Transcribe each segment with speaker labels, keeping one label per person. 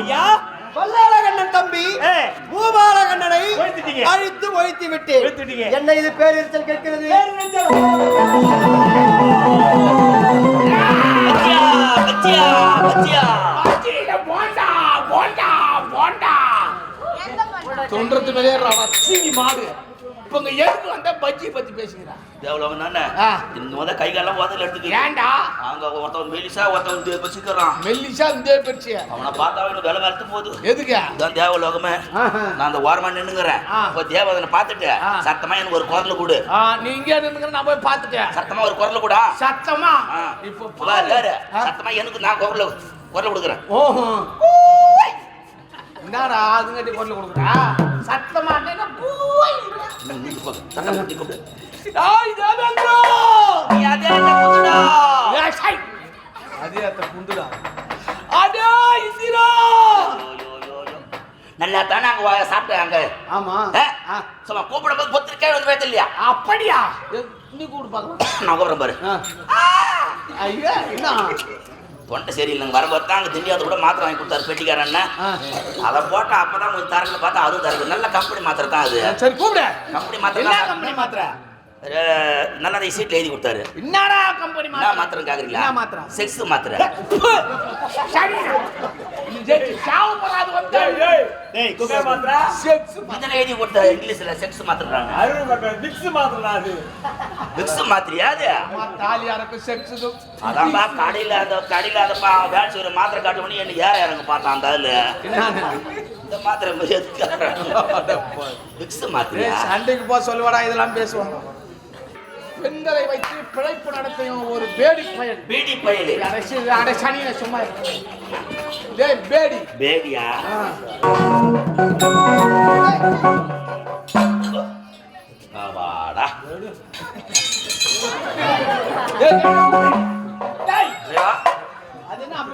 Speaker 1: ஐயா.
Speaker 2: பல்லாளகண்ணன் தம்பி பூபாலகண்ணனை
Speaker 1: ஒழித்துட்டீங்க.
Speaker 2: அழித்து ஒழித்து விட்டேன். என்ன இது பேரிச்சல் கேட்கிறது?
Speaker 3: தொண்டத்து சீனி மாடு. இப்ப இங்க எதுக்கு வந்த பஜ்ஜி பத்தி பேசுகிறா.
Speaker 4: எவ்வளவு நானே
Speaker 3: ஆ.
Speaker 4: இந்த முத கை காலம் உதல எடுத்துக்க.
Speaker 3: ஏன்டா?
Speaker 4: அங்க ஒருத்தன் மெலிசா ஒருத்தன் பசிக்கிறான்
Speaker 3: மெல்லிசா இந்த பெருச்சிய
Speaker 4: அவனை பார்த்தா எனக்கு வேலை வரத்து போகுது.
Speaker 3: எதுக்கு?
Speaker 4: இதான் தேவலோகமே. நான் அந்த ஓரமா நின்னுங்கிறேன். இப்போ தேவதனை பார்த்துட்டு. சத்தமா எனக்கு ஒரு குரல் கொடு.
Speaker 3: ஆ, நீ இங்கே நின்னுங்க நான் போய் பார்த்துட்டேன்.
Speaker 4: சத்தமா ஒரு குரல் கூட
Speaker 3: சத்தமா?
Speaker 4: இப்போ. சத்தமா எனக்கு நான் குரல் குரல் கொடுக்குறேன்.
Speaker 3: ஓஹோ. என்னடா அதுங்கட்டி கொண்டு கொடுக்குறா. சத்தமா
Speaker 4: அதே கூப்பிடுடா?
Speaker 3: அத்த குண்டுடா அடே
Speaker 4: யோ. நல்லா தானே அங்க சாப்பிட்டேன் அங்க
Speaker 3: ஆமா?
Speaker 4: ஆ. சும்மா கூப்பிடும்போது பொத்திருக்கே வந்து பேச இல்லையா
Speaker 3: அப்படியா நீ கூப்பிடு பார்க்கலாம்
Speaker 4: நான் கூப்பிடுறேன் பாரு.
Speaker 3: ஐயா என்ன
Speaker 4: தொண்டை சரியில்லைங்க வரும்போது தான் அங்கே திண்டியாவது கூட மாத்திரை வாங்கி கொடுத்தாரு பெட்டிக்காரன்
Speaker 3: ஆ.
Speaker 4: அதை போட்டா அப்பதான் கொஞ்சம் தரங்கன்னு பார்த்தா அதுவும் தரது நல்ல கம்பெனி மாத்திரை தான் அது.
Speaker 3: சரி கூப்பிடு.
Speaker 4: கம்பெனி மாத்திரை
Speaker 3: கம்பெனி மாத்திரை?
Speaker 4: நல்லா சீட்ல எழுதி கொடுத்தாரு.
Speaker 3: என்னடா கம்பெனி மாத்திரை?
Speaker 4: மாத்திரை கேக்குறீங்களா?
Speaker 3: என்ன மாத்திரை?
Speaker 4: செக்ஸ் மாத்திரை
Speaker 3: சரி சாவு போறாது வந்து
Speaker 1: மாத்திரா?
Speaker 3: செக்ஸ்
Speaker 4: இதெல்லாம் எழுதி கொடுத்தாரு இங்கிலீஷ்ல செக்ஸ் மாத்திரைறாங்க
Speaker 1: அருள் மக்கள் மிக்ஸ் மாத்திரா அது.
Speaker 4: விக்ஸ் மாத்திரையா அது?
Speaker 3: தாலியாருக்கு செக்ஸ்
Speaker 4: அதான்பா கடையில அந்த கடையில அந்த பா- வேலை செய்யற மாத்திரை காட்ட பண்ணி என்ன ஏற இறங்க பார்த்தான் அந்த அதுல இந்த மாத்திரை மாதிரி எதுக்கு விக்ஸ் மாத்திரையா?
Speaker 3: சண்டைக்கு போக சொல்லுவாடா இதெல்லாம் பேசுவாங்க. பெண்களை வைத்து பிழைப்பு நடத்தையும் ஒரு பேடி பயன்.
Speaker 4: பீடி பயலு
Speaker 3: அடை சனியை சும்மா. டேய் பேடி.
Speaker 4: பேடியா?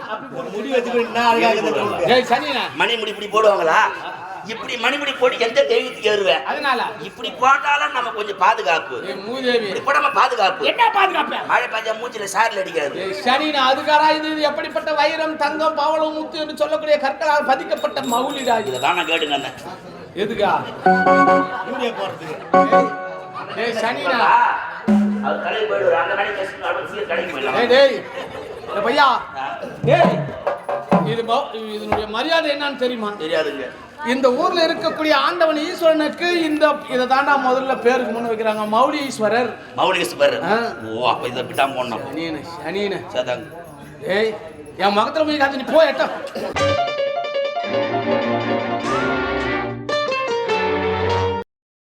Speaker 3: அப்படி போடு.
Speaker 1: முடி
Speaker 4: இப்படி போடுவாங்களா? இப்படி மணிமுடி போட்டு எந்த தெய்வத்துக்கு ஏறுவேன்?
Speaker 3: அதனால.
Speaker 4: இப்படி போட்டாலும் நம்ம கொஞ்சம் பாதுகாப்பு. இப்படி போடாம பாதுகாப்பு.
Speaker 3: என்ன பாதுகாப்பு?
Speaker 4: மழை பெஞ்சா மூச்சில சாரில் அடிக்காது.
Speaker 3: ஏய், சனினா அதுக்காரா இது இது எப்படிப்பட்ட வைரம் தங்கம் பவளம் முத்து என்று சொல்லக்கூடிய கற்களால் பதிக்கப்பட்ட மவுலிடா இது.
Speaker 4: தான் நான் கேட்டுங்க அண்ணன்.
Speaker 3: எதுக்கா?
Speaker 1: இந்தியா போறதுக்கு
Speaker 3: சனினா.
Speaker 4: அவர் கடைக்கு போயிடுவார். அந்த மணி பேசுங்க. அவர் சீர் கடைக்கு
Speaker 3: டேய்
Speaker 4: போயிடலாம்
Speaker 3: டேய் ஏய், பையா. டேய் இது இதனுடைய மரியாதை என்னன்னு தெரியுமா?
Speaker 4: தெரியாதுங்க.
Speaker 3: இந்த ஊர்ல இருக்கக்கூடிய ஆண்டவன் ஈஸ்வரனுக்கு இந்த இதை தாண்டா முதல்ல பேருக்கு முன்ன வைக்கிறாங்க. மௌலி ஈஸ்வரர். ஆ.
Speaker 4: ஓ அப்ப இதை விட்டாம போடணும்.
Speaker 3: சனியனு சனியனு
Speaker 4: சரிதாங்க
Speaker 3: ஏய் என் மகத்துல போய் காத்து நீ போ எட்டம்